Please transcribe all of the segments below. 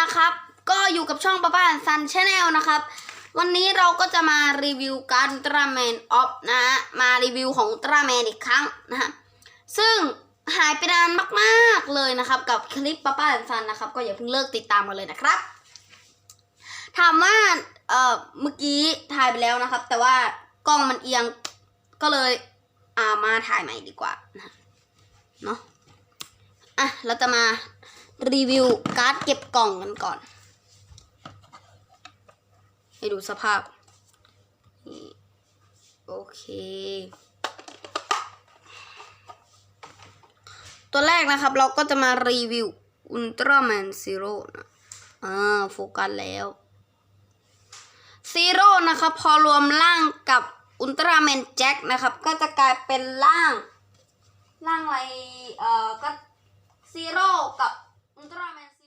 นะครับ ก็อยู่กับช่องป้าป้าซันชาแนลนะครับ วันนี้เราก็จะมารีวิวการตราแมนออฟนะฮะมารีวิวของตราแมนอีกครั้งนะฮะซึ่งหายไปนานมากๆเลยนะครับ กับคลิปป้าป้าซันนะครับ ก็อย่าเพิ่งเลิกติดตามกันเลยนะครับถามว่าเอ่อเมื่อกี้ถ่ายไปแล้วนะครับ แต่ว่ากล้องมันเอียงก็เลยอ่ามาถ่ายใหม่ดีกว่านะเนาะอะเราจะมา รีวิวการ์ดเก็บกล่องกันก่อน ให้ดูสภาพ โอเค ตัวแรกนะครับเราก็จะมารีวิวอุลตร้าแมนซีโร่นะอ่าโฟกัสแล้วซีโร่นะครับพอรวมร่างกับอุลตร้าแมนแจ็คนะครับ ก็จะกลายเป็นร่าง ร่างอะไรเอ่อก็ซีโร่กับ อุลตร้าแมนซี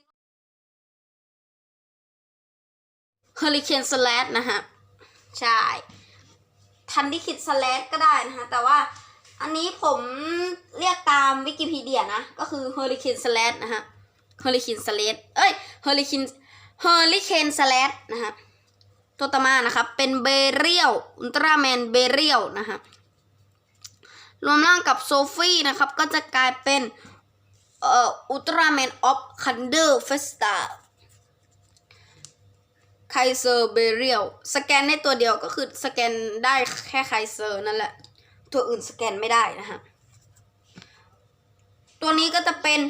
เฮอริเคนสแลดนะฮะ ใช่ ทันดิคิดสแลดก็ได้นะฮะ แต่ว่าอันนี้ผมเรียกตามวิกิพีเดียนะ ก็คือเฮอริเคนสแลดนะฮะเฮอริเคนสแลดเอ้ยเฮอริเคนเฮอริเคนสแลดนะฮะตัวต่อมานะครับ เป็นเบเรียลอุลตร้าแมนเบเรียลนะฮะรวมร่างกับโซฟี่นะครับ ก็จะกลายเป็น เอ่ออุลตร้าแมนออฟคันเดอร์เฟสตาไคเซอร์เบเรียลสแกนได้ตัวเดียวก็คือสแกนได้แค่ไคเซอร์นั่นแหละ ตัวอื่นสแกนไม่ได้นะฮะ ตัวนี้ก็จะเป็น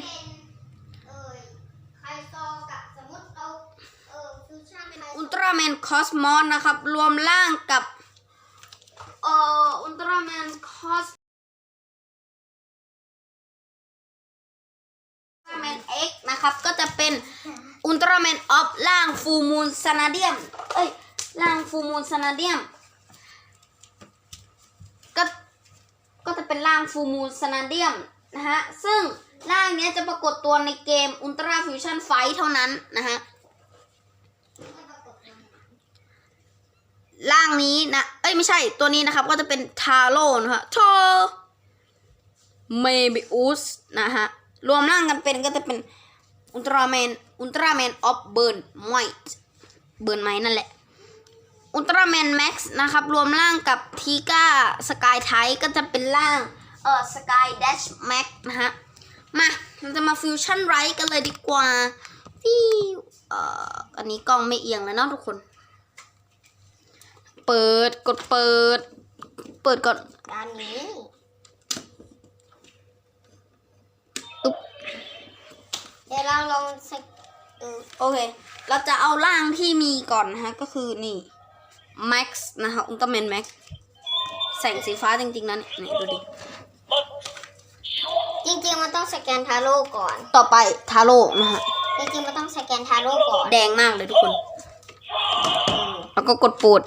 เอ่ยไคโซกับสมมติเราเอ่อฟิวชั่นไคโซอุลตร้าแมนคอสมอสนะครับ รวมร่างกับเอ่ออุลตร้าแมนคอส นะครับ ก็จะเป็นอุลตร้าแมนออฟร่างฟูมูลซานาเดียม เอ้ยร่างฟูมูลซานาเดียม ก็ ก็จะเป็นร่างฟูมูลซานาเดียมนะฮะ ซึ่งร่างเนี้ยจะปรากฏตัวในเกมอุลตร้าฟิวชั่นไฟเท่านั้นนะฮะไม่ปรากฏนะร่างนี้นะ เอ้ยไม่ใช่ตัวนี้นะครับ ก็จะเป็นทาโร่นะฮะทอเมบิอุสนะฮะ รวมร่างกันเป็นก็จะเป็น อุลตร้าแมนอุลตร้าแมนออฟเบิร์นไมท์เบิร์นไมท์นั่นแหละอุลตร้าแมนแม็กซ์นะครับ รวมร่างกับทีก้าสกายไทก็จะเป็นร่างเออสกายเดชแม็กนะฮะ มาเราจะมาฟิวชั่นไรกันเลยดีกว่าฟิวเอ่ออันนี้กล้องไม่เอียงแล้วเนาะทุกคน เปิดกดเปิด เปิดก่อนด้านนี้ อุ๊บ เดี๋ยวเราลองสกเออโอเค เราจะเอาร่างที่มีก่อนนะฮะ ก็คือนี่ Max นะคะอุลตร้าแมน Max แสงสีฟ้าจริงๆนะนี่นี่ดูดิ จริงๆมันต้องสแกนทาโร่ก่อน ต่อไปทาโร่นะฮะ จริงๆมันต้องสแกนทาโร่ก่อน แดงมากเลยทุกคนอืมแล้วก็กดโปรด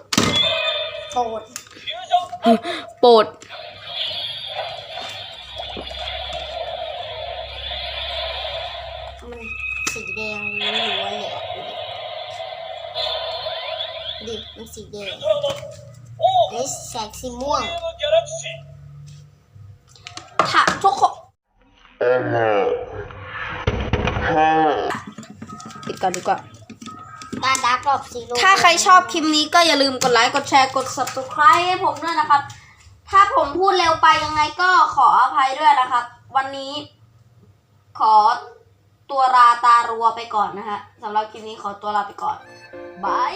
โปรดโปรด สีแดงอันนี้แสงสีม่วงถ้าทุกคนปิดก่อนดีกว่าตาดาร์กรอบสีโร่ถ้าใครชอบคลิปนี้ก็อย่าลืมกดไลค์ กดแชร์ กด subscribe ให้ผมด้วยนะครับ ถ้าผมพูดเร็วไปยังไงก็ขออภัยด้วยนะครับ วันนี้ขอ ตัวราตารัวไปก่อนนะฮะสำหรับคลิปนี้ขอตัวลาไปก่อนบาย